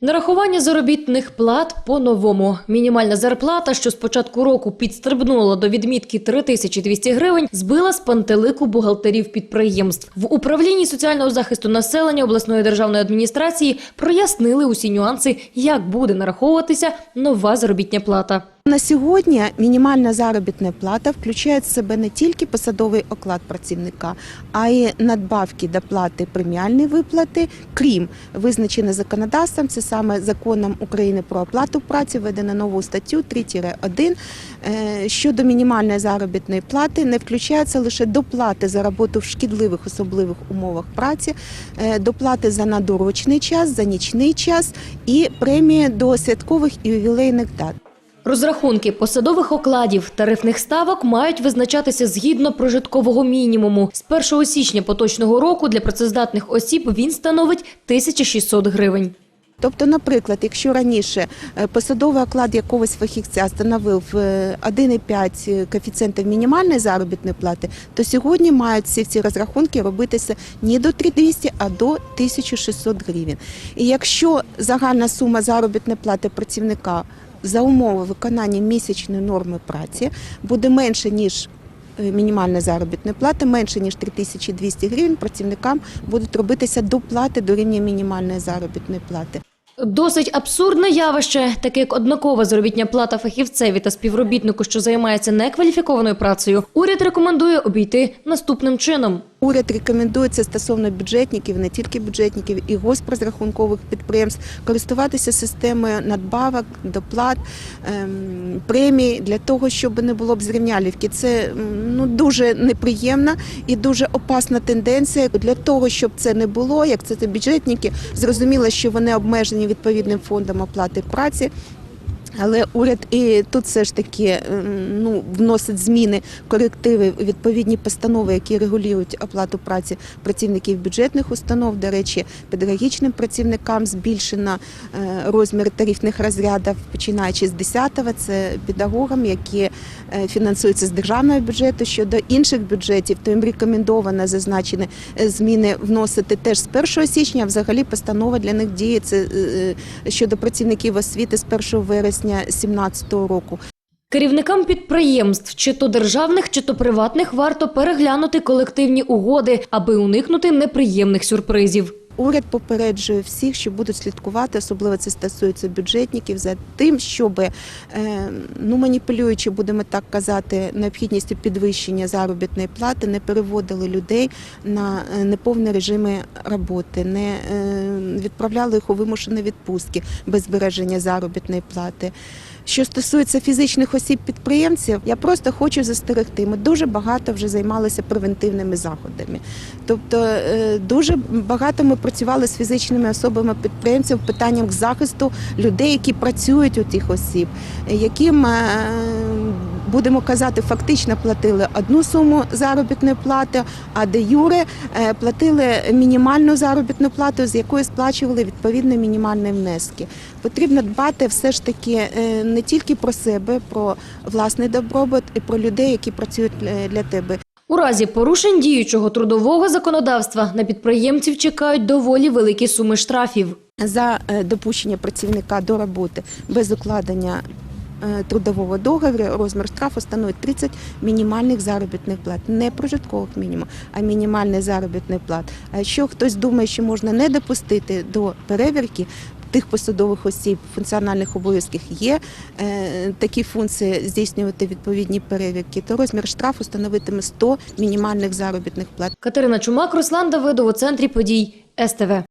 Нарахування заробітних плат по-новому. Мінімальна зарплата, що з початку року підстрибнула до відмітки 3200 гривень, збила з пантелику бухгалтерів підприємств. В управлінні соціального захисту населення обласної державної адміністрації прояснили усі нюанси, як буде нараховуватися нова заробітня плата. На сьогодні мінімальна заробітна плата включає в себе не тільки посадовий оклад працівника, а й надбавки до плати преміальні виплати, крім визначених законодавством, це саме законом України про оплату праці, введено нову статтю 3-1. Е, Щодо мінімальної заробітної плати, не включається лише доплати за роботу в шкідливих особливих умовах праці, е, доплати за надурочний час, за нічний час і премії до святкових і ювілейних дат. Розрахунки посадових окладів тарифних ставок мають визначатися згідно прожиткового мінімуму. З 1 січня поточного року для працездатних осіб він становить 1600 гривень. Тобто, наприклад, якщо раніше е, посадовий оклад якогось фахівця становив е, 1,5 коефіцієнтів мінімальної заробітної плати, то сьогодні мають всі ці розрахунки робитися не до 3200, а до 1600 гривень. І якщо загальна сума заробітної плати працівника за умови виконання місячної норми праці буде менше ніж е, мінімальна заробітна плата, менше ніж 3200 гривень, працівникам будуть робитися доплати до рівня мінімальної заробітної плати. Досить абсурдне явище, таке як однакова заробітня плата фахівцеві та співробітнику, що займається некваліфікованою працею. Уряд рекомендує обійти наступним чином. Уряд рекомендується стосовно бюджетників, не тільки бюджетників, і госпрозрахункових підприємств користуватися системою надбавок, доплат, ем, премій для того, щоб не було б зрівнялівки. Це ну дуже неприємна і дуже опасна тенденція. Для того, щоб це не було, як це, це бюджетники, зрозуміло, що вони обмежені відповідним фондом оплати праці. Але уряд і тут все ж таки ем, ну, вносить зміни, корективи, відповідні постанови, які регулюють оплату праці працівників бюджетних установ. До речі, педагогічним працівникам збільшено е, розмір тарифних розрядів, починаючи з 10-го, це педагогам, які е, фінансуються з державного бюджету. Щодо інших бюджетів, то їм рекомендовано зазначені е, зміни вносити теж з 1 січня. Взагалі постанова для них діє це щодо працівників освіти з 1 вересня 2017 року. Керівникам підприємств, чи то державних, чи то приватних, варто переглянути колективні угоди, аби уникнути неприємних сюрпризів. Уряд попереджує всіх, що будуть слідкувати, особливо це стосується бюджетників, за тим, щоб е, ну маніпулюючи, будемо так казати, необхідністю підвищення заробітної плати, не переводили людей на е, неповні режими роботи, не е, відправляли їх у вимушені відпустки без збереження заробітної плати. Що стосується фізичних осіб підприємців, я просто хочу застерегти. Ми дуже багато вже займалися превентивними заходами. Тобто е, дуже багато ми працювали з фізичними особами підприємців питанням захисту людей, які працюють у тих осіб, яким е, будемо казати, фактично платили одну суму заробітної плати, а де юре е, платили мінімальну заробітну плату, з якої сплачували відповідно мінімальні внески. Потрібно дбати все ж таки е, не тільки про себе, про власний добробут і про людей, які працюють е, для тебе. У разі порушень діючого трудового законодавства на підприємців чекають доволі великі суми штрафів. за допущення працівника до роботи без укладення трудового договору розмір штрафу становить 30 мінімальних заробітних плат, не прожиткових мінімум, а мінімальний заробітний плат. А якщо хтось думає, що можна не допустити до перевірки. Тих посадових осіб функціональних обов'язків є е, такі функції здійснювати відповідні перевірки, то розмір штрафу становитиме 100 мінімальних заробітних плат. Катерина Чумак, Руслан Давидов у центрі подій СТВ.